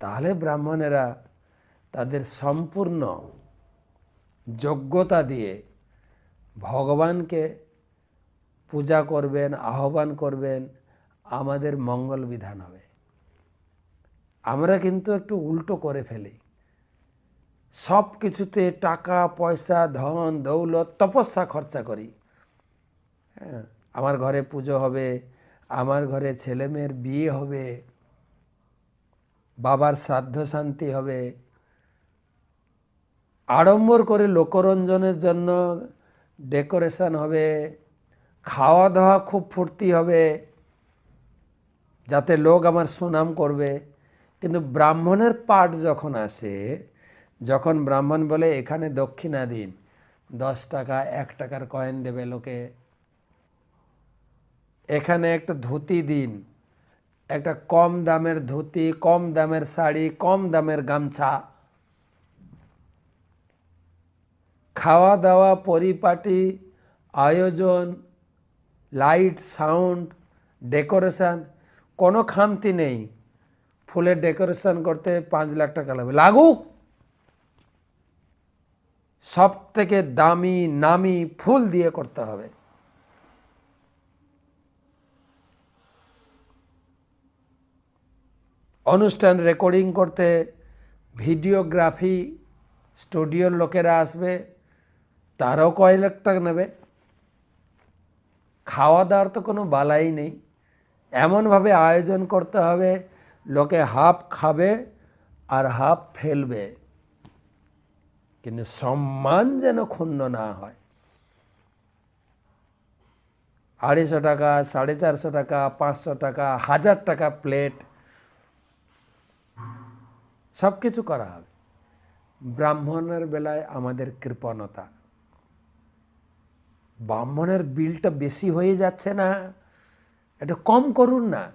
তাহলে ব্রাহ্মণেরা তাদের সম্পূর্ণ যোগ্যতা দিয়ে ভগবানকে পূজা করবেন, আহ্বান করবেন, আমাদের মঙ্গল বিধান হবে। আমরা কিন্তু একটু উল্টো করে ফেলি। সব কিছুতে টাকা, পয়সা, ধন, দৌলত, তপস্যা খরচা করি। হ্যাঁ আমার ঘরে পুজো হবে, আমার ঘরে ছেলেমেয়ের বিয়ে হবে বাবার শ্রাদ্ধ শান্তি হবে। আড়ম্বর করে লোকরঞ্জনের জন্য ডেকোরেশন হবে। খাওয়া দাওয়া খুব ফুর্তি হবে, যাতে লোক আমার সুনাম করবে। কিন্তু ব্রাহ্মণের পাঠ যখন আসে, যখন ব্রাহ্মণ বলে, এখানে দক্ষিণা দিন দশ টাকা, এক টাকার কয়েন দেবে লোকে। এখানে একটা ধুতি দিন একটা কম দামের ধুতি, কম দামের শাড়ি, কম দামের গামছা। খাওয়া দাওয়া পরিপাটি, আয়োজন, লাইট সাউন্ড, ডেকোরেশান, কোনো খামতি নেই। ফুলের ডেকোরেশন করতে পাঁচ লাখ টাকা লাগবে। লাগুক সব থেকে দামি, নামি ফুল দিয়ে করতে হবে। অনুষ্ঠান রেকর্ডিং করতে ভিডিওগ্রাফি স্টুডিওর লোকেরা আসবে, তারাও কয় লাখ টাকা নেবে। খাওয়া দাওয়ার তো কোনো বালাই নেই। এমনভাবে আয়োজন করতে হবে, লোকে হাফ খাবে আর হাফ ফেলবে। কিন্তু সম্মান যেন ক্ষুণ্ণ না হয়। আড়াইশো টাকা, সাড়ে চারশো টাকা, পাঁচশো টাকা, হাজার টাকা প্লেট সব কিছু করা হবে। ব্রাহ্মণের বেলায় আমাদের কৃপণতা। ব্রাহ্মণের বিলটা বেশি হয়ে যাচ্ছে না। একটু কম করুন না।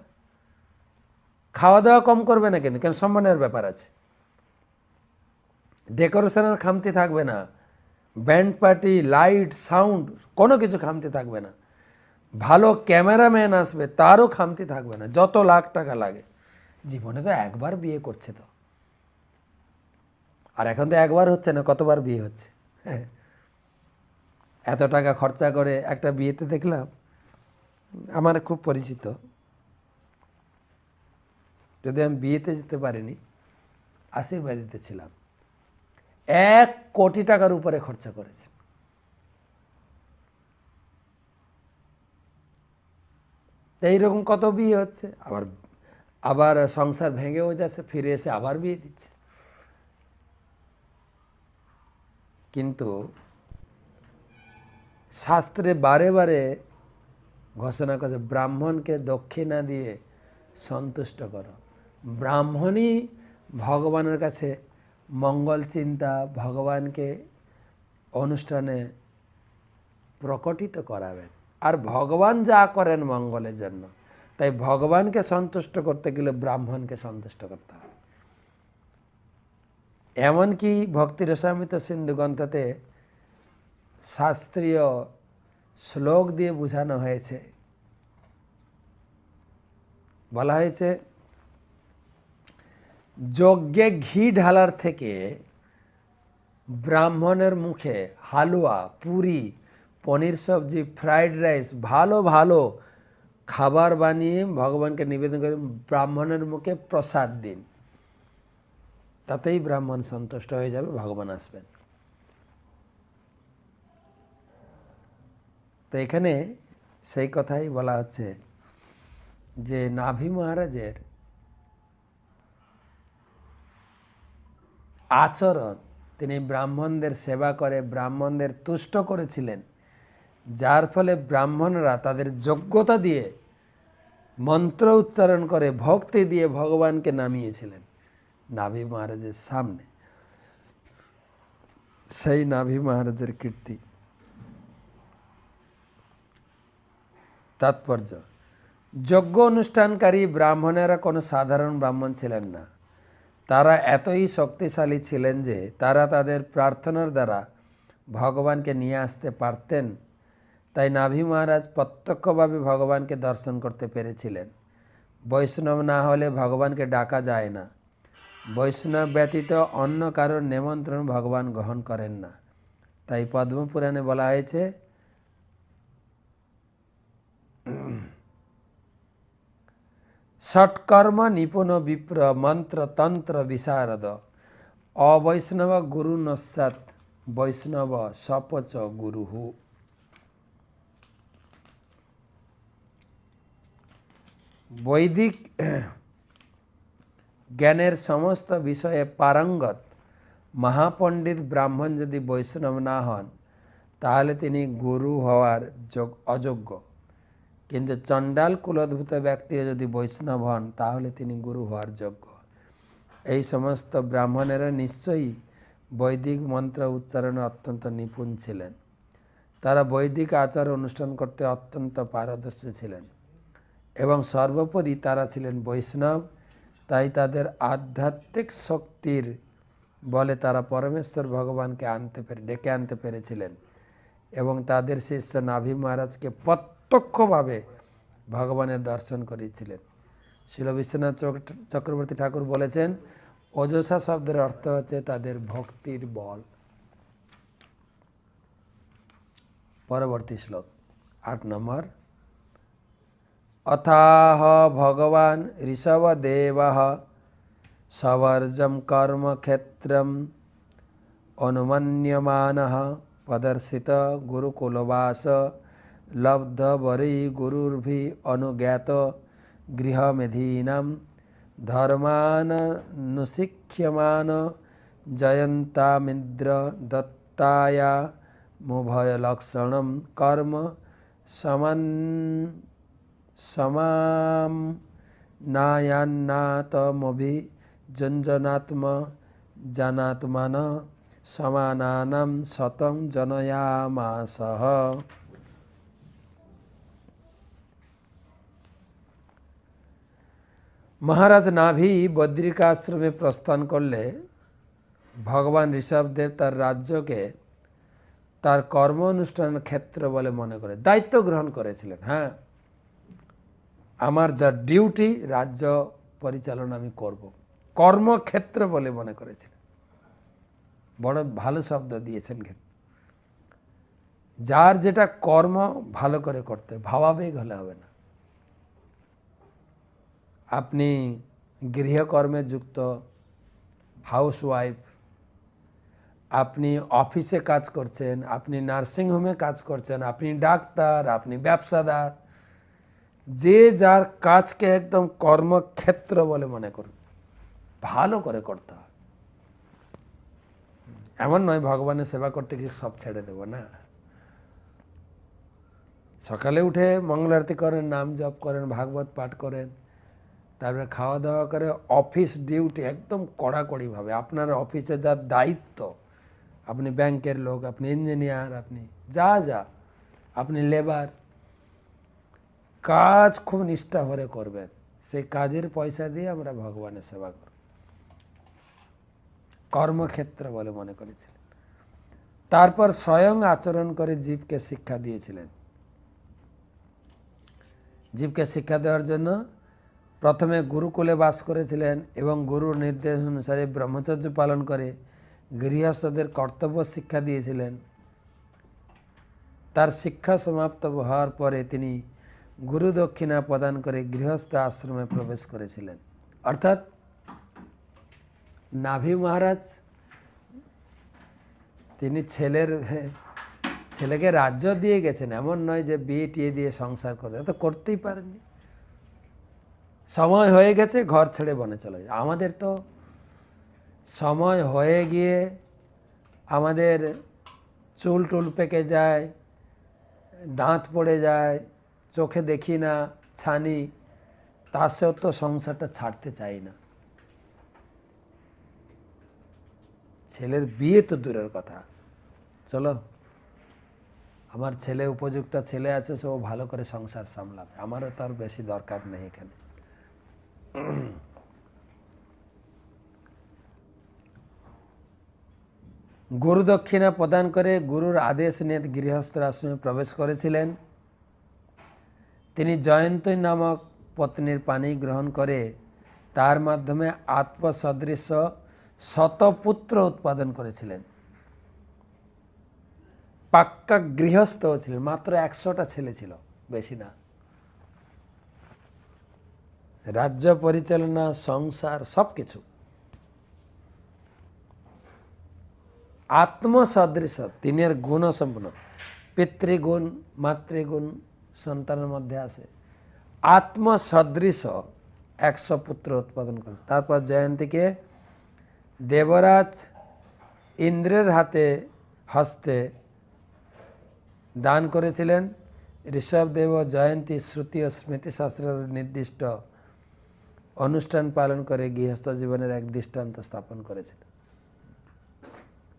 খাওয়া দাওয়া কম করবে না কিন্তু, কেন সম্মানের ব্যাপার আছে। ডেকোরেশনের খামতি থাকবে না। ব্যান্ড পার্টি, লাইট, সাউন্ড, কোনো কিছু খামতি থাকবে না। ভালো ক্যামেরাম্যান আসবে, তারও খামতি থাকবে না, যত লাখ টাকা লাগে। জীবনে তো একবার বিয়ে করছে তো। আর এখন তো একবার হচ্ছে না, কতবার বিয়ে হচ্ছে? হ্যাঁ। এত টাকা খরচা করে একটা বিয়েতে দেখলাম, আমার খুব পরিচিত। যদি আমি বিয়েতে যেতে পারিনি, আশীর্বাদিতে ছিলাম। এক কোটি টাকার উপরে খরচা করেছে তো এইরকম কত বিয়ে হচ্ছে? আবার আবার সংসার ভেঙেও যাচ্ছে, ফিরে এসে আবার বিয়ে দিচ্ছে। কিন্তু শাস্ত্রে বারে বারে ঘোষণা করছে, ব্রাহ্মণকে দক্ষিণা দিয়ে সন্তুষ্ট করো। ব্রাহ্মণই ভগবানের কাছে মঙ্গল চিন্তা, ভগবানকে অনুষ্ঠানে প্রকটিত করাবেন। আর ভগবান যা করেন মঙ্গলের জন্য। তাই ভগবানকে সন্তুষ্ট করতে গেলে ব্রাহ্মণকে সন্তুষ্ট করতে হবে। এমনকি ভক্তি রসামিত সিন্ধু গ্রন্থতে শাস্ত্রীয় শ্লোক দিয়ে বোঝানো হয়েছে। বলা হয়েছে, যজ্ঞে ঘি ঢালার থেকে ব্রাহ্মণের মুখে হালুয়া, পুরি, পনির সবজি, ফ্রাইড রাইস, ভালো ভালো খাবার বানিয়ে ভগবানকে নিবেদন করে ব্রাহ্মণের মুখে প্রসাদ দিন। তাতেই ব্রাহ্মণ সন্তুষ্ট হয়ে যাবে, ভগবান আসবেন। তো এখানে সেই কথাই বলা হচ্ছে যে, নাভি মহারাজের আচরণ, তিনি ব্রাহ্মণদের সেবা করে, ব্রাহ্মণদের তুষ্ট করেছিলেন, যার ফলে ব্রাহ্মণরা তাদের যোগ্যতা দিয়ে মন্ত্র উচ্চারণ করে, ভক্তি দিয়ে ভগবানকে নামিয়েছিলেন। নাভি মহারাজের সামনে। সেই নাভি মহারাজের কীর্তি। তাৎপর্য, যজ্ঞ অনুষ্ঠানকারী ব্রাহ্মণেরা কোনো সাধারণ ব্রাহ্মণ ছিলেন না। তারা এতই শক্তিশালী ছিলেন যে তারা তাদের প্রার্থনার দ্বারা ভগবানকে নিয়ে আসতে পারতেন। তাই নাভি মহারাজ প্রত্যক্ষভাবে ভগবানকে দর্শন করতে পেরেছিলেন। বৈষ্ণব না হলে ভগবানকে ডাকা যায় না। বৈষ্ণব ব্যতীত অন্য কারোর নিমন্ত্রণ ভগবান গ্রহণ করেন না। তাই পদ্মপুরাণে বলা হয়েছে ষটকর্ম নিপুণ বিপ্র মন্ত্র তন্ত্র বিশারদ। অবৈষ্ণব গুরু নস্যাৎ, বৈষ্ণব সপচ গুরুহু। বৈদিক জ্ঞানের সমস্ত বিষয়ে পারঙ্গত। মহাপণ্ডিত ব্রাহ্মণ যদি বৈষ্ণব না হন, তাহলে তিনি গুরু হওয়ার যোগ অযোগ্য। কিন্তু চণ্ডাল কুলোদ্ভূত ব্যক্তি যদি বৈষ্ণব হন, তাহলে তিনি গুরু হওয়ার যোগ্য। এই সমস্ত ব্রাহ্মণেরা নিশ্চয়ই বৈদিক মন্ত্র উচ্চারণে অত্যন্ত নিপুণ ছিলেন। তারা বৈদিক আচার অনুষ্ঠান করতে অত্যন্ত পারদর্শী ছিলেন। এবং সর্বোপরি তারা ছিলেন বৈষ্ণব তাই তাদের আধ্যাত্মিক শক্তির বলে তারা পরমেশ্বর ভগবানকে আনতে পেরে, ডেকে আনতে পেরেছিলেন। এবং তাদের শিষ্য নাভি মহারাজকে প্রত্যক্ষভাবে ভগবানের দর্শন করিয়েছিলেন। শিল বিশ্বনাথ চক- চক্রবর্তী ঠাকুর বলেছেন, অজসা শব্দের অর্থ হচ্ছে তাদের ভক্তির বল। পরবর্তী শ্লোক, আট নম্বর। अथाह भगवान् ऋषभदेवः कर्म क्षेत्र अनुमन्यमानः प्रदर्शित गुरुकुलवास लब्धवरै गुरुर्भिः अनुज्ञात गृहमेधीनां धर्माननुशिक्ष्यमान जयन्तामिन्द्र दत्ताया मुभयलक्षणं कर्म समन् समां नायान्नातमभिजञ्जनात्म जनात्मन समानानं शतं जनयामासः মহারাজ নাভি বদ্রিকাশ্রমে প্রস্থান করলে ভগবান ঋষভদেব তার রাজ্যকে তার কর্ম অনুষ্ঠান ক্ষেত্র বলে মনে করে দায়িত্ব গ্রহণ করেছিলেন হ্যাঁ আমার যা ডিউটি রাজ্য পরিচালনা আমি করব। কর্মক্ষেত্র বলে মনে করেছিলেন বড় ভালো শব্দ দিয়েছেন যার যেটা কর্ম, ভালো করে করতে ভাবাবেগ হলে হবে না। আপনি গৃহকর্মে যুক্ত হাউস ওয়াইফ আপনি অফিসে কাজ করছেন, আপনি নার্সিংহোমে কাজ করছেন, আপনি ডাক্তার, আপনি ব্যবসাদার যে যার কাজকে একদম কর্মক্ষেত্র বলে মনে করুন ভালো করে করতে হবে। এমন নয় ভগবানের সেবা করতে গিয়ে সব ছেড়ে দেব, না। সকালে উঠে মঙ্গলারতি করেন, নাম জপ করেন, ভাগবত পাঠ করেন, তারপরে খাওয়া দাওয়া করে অফিস ডিউটি একদম কড়াকড়িভাবে আপনার অফিসে যার দায়িত্ব, আপনি ব্যাংকের লোক, আপনি ইঞ্জিনিয়ার, আপনি যা যা। আপনি লেবার কাজ খুব নিষ্ঠা ভরে করবেন। সেই কাজের পয়সা দিয়ে আমরা ভগবানের সেবা করব। কর্মক্ষেত্র বলে মনে করেছিলেন। তারপর স্বয়ং আচরণ করে জীবকে শিক্ষা দিয়েছিলেন। জীবকে শিক্ষা দেওয়ার জন্য প্রথমে গুরুকুলে বাস করেছিলেন এবং গুরুর নির্দেশ অনুসারে ব্রহ্মচর্য পালন করে গৃহস্থদের কর্তব্য শিক্ষা দিয়েছিলেন। তার শিক্ষা সমাপ্ত হওয়ার পরে তিনি গুরু দক্ষিণা প্রদান করে গৃহস্থ আশ্রমে প্রবেশ করেছিলেন। অর্থাৎ নাভি মহারাজ, তিনি ছেলের, ছেলেকে রাজ্য দিয়ে গেছেন। এমন নয় যে বিয়ে টিয়ে দিয়ে সংসার করে তো করতেই পারেননি। সময় হয়ে গেছে, ঘর ছেড়ে বনে চলে যায় আমাদের তো সময় হয়ে গিয়ে আমাদের চুল টুল পেকে যায়, দাঁত পড়ে যায় চোখে দেখি না, ছানি, তার সত্ত্বেও সংসারটা ছাড়তে চাই না। ছেলের বিয়ে তো দূরের কথা। চলো, আমার ছেলে উপযুক্ত ছেলে আছে, সে ও ভালো করে সংসার সামলাবে। আমারও তার বেশি দরকার নেই এখানে। গুরু দক্ষিণা প্রদান করে গুরুর আদেশ নিয়ে গৃহস্থ আশ্রমে প্রবেশ করেছিলেন। তিনি জয়ন্তী নামক পত্নীর পানি গ্রহণ করে তার মাধ্যমে আত্মসদৃশ শতপুত্র উৎপাদন করেছিলেন। পাক্কা গৃহস্থ ছিলেন, মাত্র একশোটা ছেলে ছিল, বেশি না। রাজ্য পরিচালনা, সংসার সব কিছু আত্মসদৃশ, তিনের গুণ সম্পূর্ণ পিতৃগুণ, মাতৃগুণ সন্তানের মধ্যে আছে। আত্মসদৃশ একশো পুত্র উৎপাদন করে। তারপর জয়ন্তীকে দেবরাজ ইন্দ্রের হাতে হস্তে দান করেছিলেন। ঋষভদেব জয়ন্তী শ্রুতি ও স্মৃতিশাস্ত্রের নির্দিষ্ট অনুষ্ঠান পালন করে গৃহস্থ জীবনের এক দৃষ্টান্ত স্থাপন করেছিলেন।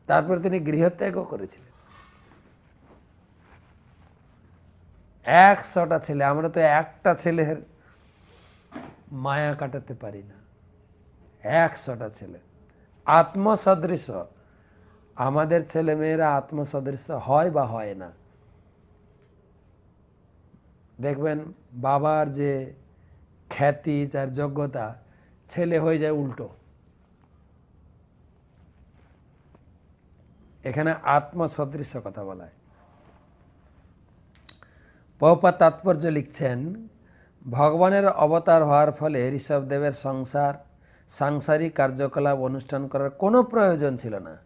তারপর তিনি গৃহত্যাগও করেছিলেন। একশোটা ছেলে, আমরা তো একটা ছেলের মায়া কাটাতে পারি না। একশোটা ছেলে। আত্মসদৃশ আমাদের ছেলে মেয়েরা আত্মসদৃশ হয় বা হয় না। দেখবেন বাবার যে খ্যাতি, তার যোগ্যতা, ছেলে হয়ে যায় উল্টো। এখানে আত্মসদৃশ কথা বলা হয়। পপা তাৎপর্য লিখছেন, ভগবানের অবতার হওয়ার ফলে ঋষভদেবের সংসার, সাংসারিক কার্যকলাপ, অনুষ্ঠান করার কোনো প্রয়োজন ছিল না।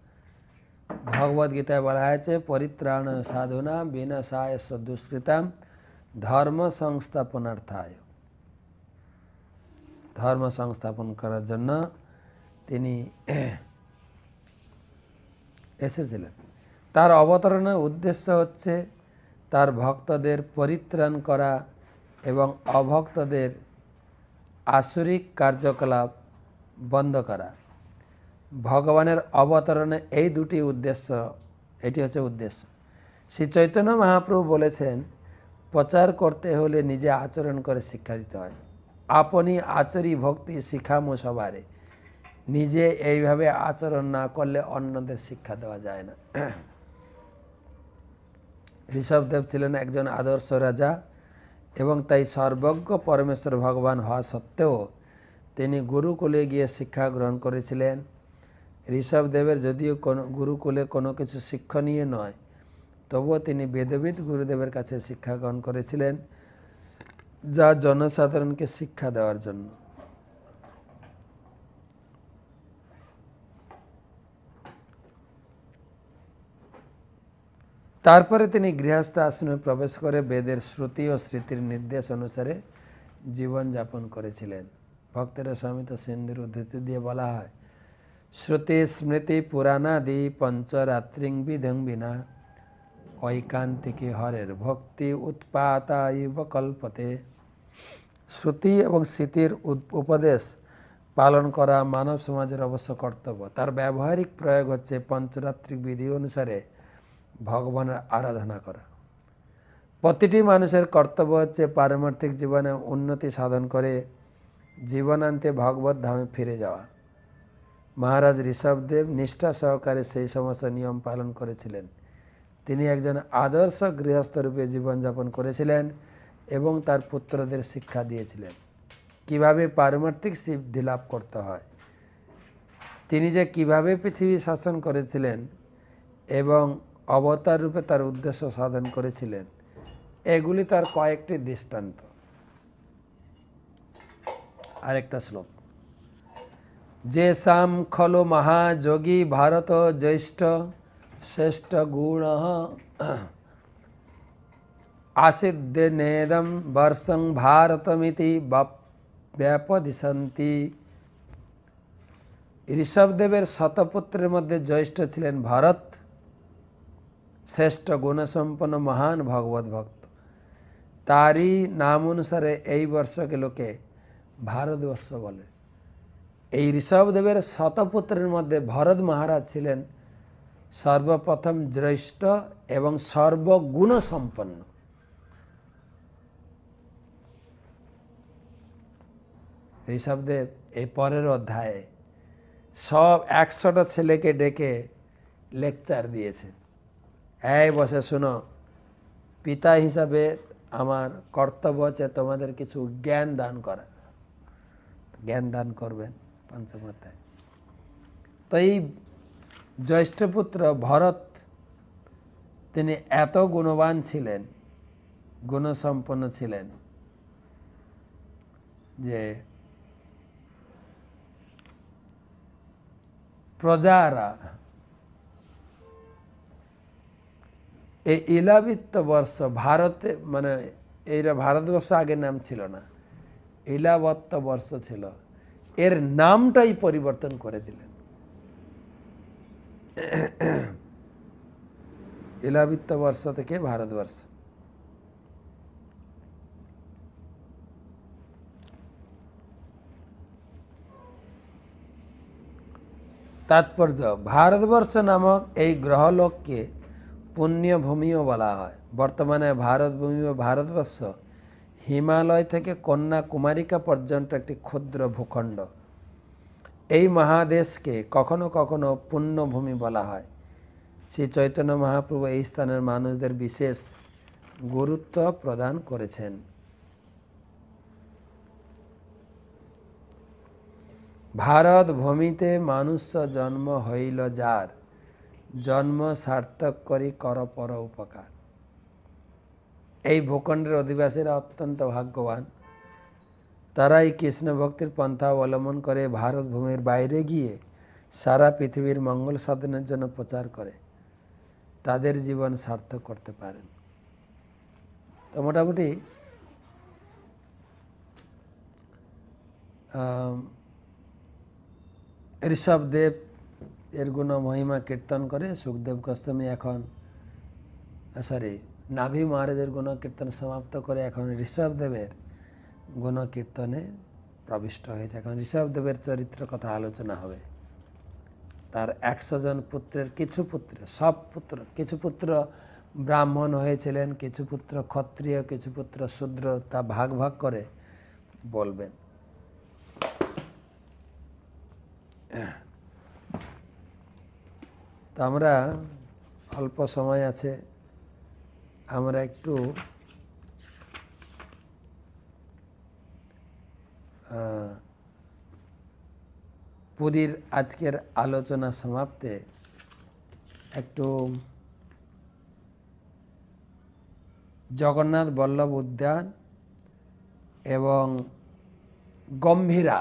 ভগবদ গীতায় বলা হয়েছে, পরিত্রাণ সাধনা বিনাশায় দুষ্কৃতাম, ধর্ম সংস্থাপনার্থায়। ধর্ম সংস্থাপন করার জন্য তিনি এসেছিলেন। তার অবতরণের উদ্দেশ্য হচ্ছে তার ভক্তদের পরিত্রাণ করা এবং অভক্তদের আসরিক কার্যকলাপ বন্ধ করা। ভগবানের অবতরণে এই দুটি উদ্দেশ্য, এটি হচ্ছে উদ্দেশ্য। শ্রী চৈতন্য মহাপ্রভু বলেছেন, প্রচার করতে হলে নিজে আচরণ করে শিক্ষা দিতে হয়। আপনি আচরি ভক্তি শিখামো সবারে। নিজে এইভাবে আচরণ না করলে অন্যদের শিক্ষা দেওয়া যায় না। ঋষভদেব ছিলেন একজন আদর্শ রাজা এবং তাই সর্বজ্ঞ পরমেশ্বর ভগবান হওয়া সত্ত্বেও তিনি গুরুকুলে গিয়ে শিক্ষা গ্রহণ করেছিলেন। ঋষভদেবের যদিও কোনো, গুরুকুলে কোনো কিছু শিক্ষণীয় নয়, তবুও তিনি বেদবিদ গুরুদেবের কাছে শিক্ষা গ্রহণ করেছিলেন যা জনসাধারণকে শিক্ষা দেওয়ার জন্য। তারপরে তিনি গৃহস্থ আশ্রমে প্রবেশ করে বেদের শ্রুতি ও স্মৃতির নির্দেশ অনুসারে জীবনযাপন করেছিলেন। ভক্তেরা স্বামিত সিন্ধুর উদ্ধৃতি দিয়ে বলা হয়, শ্রুতি, স্মৃতি, পুরাণাদি, পঞ্চরাত্রিং বিধং বিনা, ঐকান্তিকে হরের ভক্তি উৎপাতাইব কল্পতে শ্রুতি এবং স্মৃতির উপদেশ পালন করা মানব সমাজের অবশ্য কর্তব্য। তার ব্যবহারিক প্রয়োগ হচ্ছে পঞ্চরাত্রিক বিধি অনুসারে ভগবানের আরাধনা করা। প্রতিটি মানুষের কর্তব্য হচ্ছে পারমার্থিক জীবনে উন্নতি সাধন করে জীবনান্তে ভগবত ধামে ফিরে যাওয়া। মহারাজ ঋষভদেব নিষ্ঠা সহকারে সেই সমস্ত নিয়ম পালন করেছিলেন। তিনি একজন আদর্শ গৃহস্থরূপে জীবনযাপন করেছিলেন এবং তার পুত্রদের শিক্ষা দিয়েছিলেন। কীভাবে পারমার্থিক সিদ্ধি লাভ করতে হয়, তিনি যে কীভাবে পৃথিবী শাসন করেছিলেন এবং অবতার রূপে তার উদ্দেশ্য সাধন করেছিলেন। এগুলি তার কয়েকটি দৃষ্টান্ত। আরেকটা শ্লোক। যে সাম খল মহাযোগী ভারত জ্যৈষ্ঠ শ্রেষ্ঠ গুণ আসিদ্যে নেদম বর্ষং ভারতমিতি ব্যাপদিশন্তি। ঋষভদেবের শতপুত্রের মধ্যে জ্যেষ্ঠ ছিলেন ভারত। শ্রেষ্ঠ গুণসম্পন্ন মহান ভগবত ভক্ত। তারই নাম অনুসারে এই বর্ষকে লোকে ভারতবর্ষ বলে। এই ঋষভদেবের শতপুত্রের মধ্যে ভরত মহারাজ ছিলেন সর্বপ্রথম জ্যেষ্ঠ এবং সর্বগুণ সম্পন্ন ঋষভদেব এই পরের অধ্যায়ে সব একশোটা ছেলেকে ডেকে লেকচার দিয়েছেন। এই বসে শোনো। পিতা হিসাবে আমার কর্তব্য হচ্ছে তোমাদের কিছু জ্ঞান দান করা। জ্ঞান দান করবেন পঞ্চম অধ্যায়। তো এই জ্যৈষ্ঠপুত্র ভরত, তিনি এত গুণবান ছিলেন, গুণসম্পন্ন ছিলেন যে প্রজারা এই ইলাবিত্ত বর্ষ ভারতে মানে এইটা ভারতবর্ষ আগে নাম ছিল না, ইলাবত্ত বর্ষ ছিল। এর নামটাই পরিবর্তন করে দিলেন। ইলাবিত্ত বর্ষ থেকে ভারতবর্ষ। তাৎপর্য, ভারতবর্ষ নামক এই গ্রহলোককে পুণ্যভূমিও বলা হয়। বর্তমানে ভারতভূমি ও ভারতবর্ষ হিমালয় থেকে কন্যাকুমারিকা পর্যন্ত একটি ক্ষুদ্র ভূখণ্ড। এই মহাদেশকে কখনো কখনো পুণ্যভূমি বলা হয়। শ্রী চৈতন্য মহাপ্রভু এই স্থানের মানুষদের বিশেষ গুরুত্ব প্রদান করেছেন। ভারত ভূমিতে মানুষ জন্ম হইল যার? জন্ম সার্থক করি কর পর উপকার। এই ভূখণ্ডের অধিবাসীরা অত্যন্ত ভাগ্যবান। তারাই কৃষ্ণ ভক্তির পন্থা অবলম্বন করে ভারত ভূমির বাইরে গিয়ে সারা পৃথিবীর মঙ্গল সাধনের জন্য প্রচার করে। তাদের জীবন সার্থক করতে পারেন। তো মোটামুটি ঋষভদেব এর গুণ মহিমা কীর্তন করে সুখদেব গোস্বামী এখন সরি নাভি মহারাজের গুণ কীর্তন সমাপ্ত করে এখন ঋষভদেবের গুণ কীর্তনে প্রবিষ্ট হয়েছে। এখন ঋষভদেবের চরিত্র কথা আলোচনা হবে। তার একশো জন পুত্রের কিছু পুত্র, সব পুত্র, কিছু পুত্র ব্রাহ্মণ হয়েছিলেন, কিছু পুত্র ক্ষত্রিয়, কিছু পুত্র শূদ্র, তা ভাগ ভাগ করে বলবেন। তো আমরা অল্প সময় আছে, আমরা একটু পুরীর আজকের আলোচনা সমাপ্তে একটু জগন্নাথ বল্লভ উদ্যান এবং গম্ভীরা,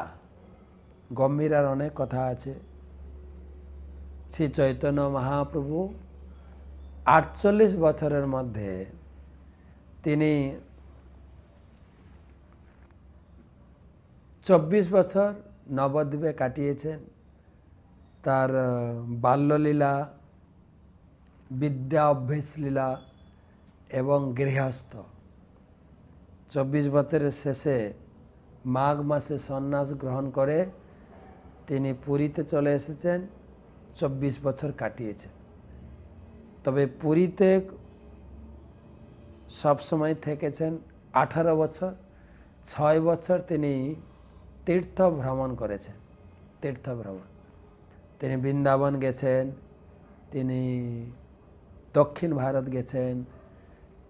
গম্ভীরার অনেক কথা আছে। শ্রী চৈতন্য মহাপ্রভু আটচল্লিশ বছরের মধ্যে তিনি চব্বিশ বছর নবদ্বীপে কাটিয়েছেন। তার বাল্যলীলা, বিদ্যা অভ্যেস লীলা এবং গৃহস্থ। চব্বিশ বছরের শেষে মাঘ মাসে সন্ন্যাস গ্রহণ করে তিনি পুরীতে চলে এসেছেন। চব্বিশ বছর কাটিয়েছেন তবে পুরীতে সবসময় থেকেছেন আঠারো বছর, ছয় বছর তিনি তীর্থ ভ্রমণ করেছেন তীর্থ ভ্রমণ তিনি বৃন্দাবন গেছেন, তিনি দক্ষিণ ভারত গেছেন,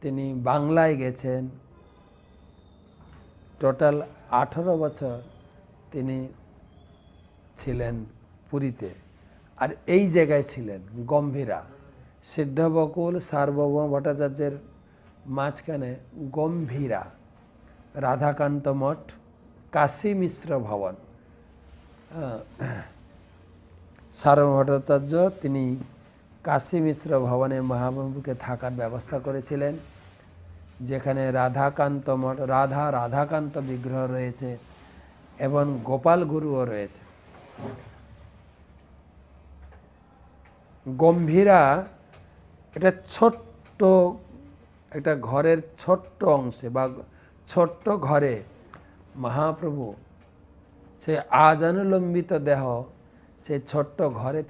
তিনি বাংলায় গেছেন। টোটাল আঠারো বছর তিনি ছিলেন পুরীতে। আর এই জায়গায় ছিলেন গম্ভীরা। সিদ্ধবকুল সার্বভৌম ভট্টাচার্যের মাঝখানে গম্ভীরা। রাধাকান্ত মঠ, কাশী মিশ্র ভবন। সার্বভৌম ভট্টাচার্য তিনি কাশী মিশ্র ভবনে মহাপ্রভুকে থাকার ব্যবস্থা করেছিলেন, যেখানে রাধাকান্ত মঠ, রাধা, রাধাকান্ত বিগ্রহ রয়েছে এবং গোপাল গুরুও রয়েছে। গম্ভীরা এটা ছোট্ট একটা ঘরের ছোট্ট অংশে বা ছোট্ট ঘরে মহাপ্রভু, সে আজানুলম্বিত দেহ সেই ছোট্ট ঘরে